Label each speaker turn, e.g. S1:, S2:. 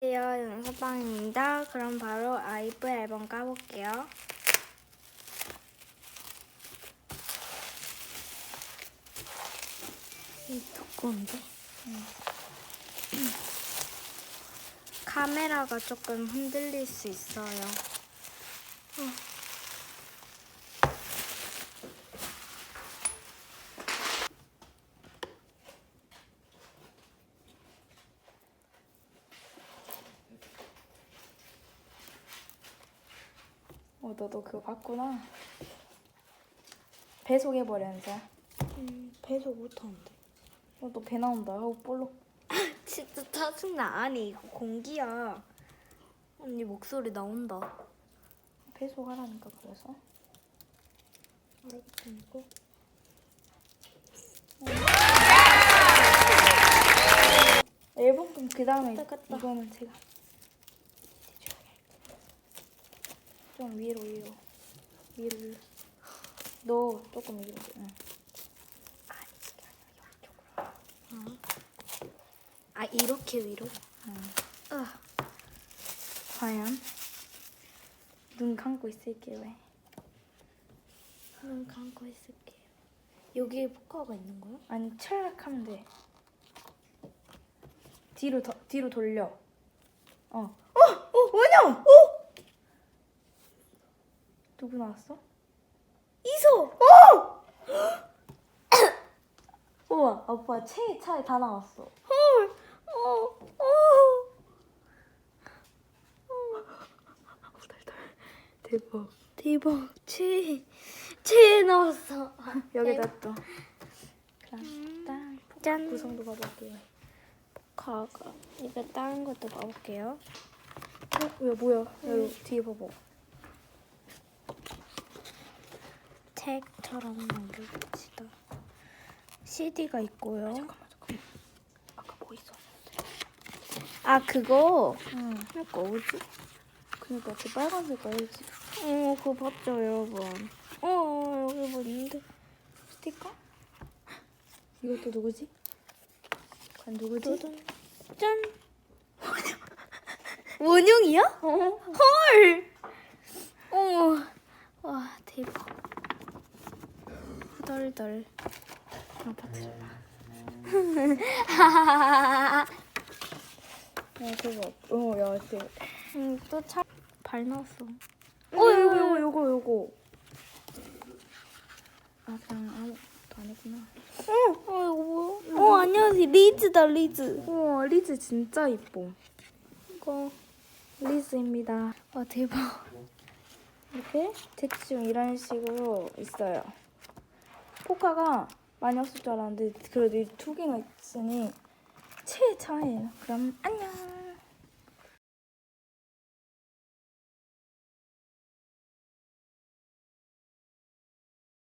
S1: 안녕하세요 연서빵입니다. 그럼 바로 아이브 앨범 까볼게요. 이 두꺼운데? 카메라가 조금 흔들릴 수 있어요.
S2: 어, 너도 그거 봤구나. 배 소개해버려, 연서야.
S1: 음, 배속 못하는데.
S2: 어, 너 배 나온다. 하고 볼록.
S1: 진짜 짜증나. 아니 이거 공기야. 언니 목소리 나온다.
S2: 배 소가라니까, 그래서.
S1: 알겠고.
S2: 앨범 그럼 그 다음에. 이거는 제가 좀 위로 위로 위로 위로 너 조금 위로 응.
S1: 아 이렇게 위로?
S2: 응.
S1: 아,
S2: 과연 눈 감고 있을게
S1: 왜눈 감고 있을게요. 여기에 포카가 있는 거야?
S2: 아니 철락하면 돼 뒤로 더, 뒤로 돌려 어 어! 어! 원영! 어! 누구 나왔어?
S1: 이소!
S2: 어! 우와 아빠 체 차에 다 나왔어
S1: 헐! 어! 어!
S2: 대박
S1: 대박! 체! 체 나왔어!
S2: 여기다 또 그럼
S1: 짠!
S2: 구성도 봐볼게요
S1: 포카가 이거 다른 것도 봐볼게요.
S2: 어? 야 뭐야 여기 뒤에 봐봐
S1: 책처럼 만들어봅시다. CD가 있고요.
S2: 잠깐만 잠깐만 아까 뭐 있었는데
S1: 아 그거
S2: 응
S1: 이거 뭐지?
S2: 그니까 그 빨간색 알지
S1: 어 그거 봤죠 여러분. 어 여기 뭐 있는데
S2: 스티커? 이것도 누구지? 과연 누구지?
S1: 도전 짠. 원영이야?
S2: 어?
S1: 헐. 어머. 와 대박. 후덜덜.
S2: 아파트 야 그거 어야 그
S1: 응또차발 나왔어.
S2: 어 요거 요거 요거 요거 아 그냥 아무것도 아니구나
S1: 어, 어 이거 뭐야? 어 안녕하세요 리즈다 리즈.
S2: 우와 리즈 진짜 이뻐
S1: 이거
S2: 리즈입니다
S1: 와 대박.
S2: 이렇게 대충 이런 식으로 있어요. 포카가 많이 없을 줄 알았는데 그래도 이 두 개나 있으니 최차예요. 그럼 안녕.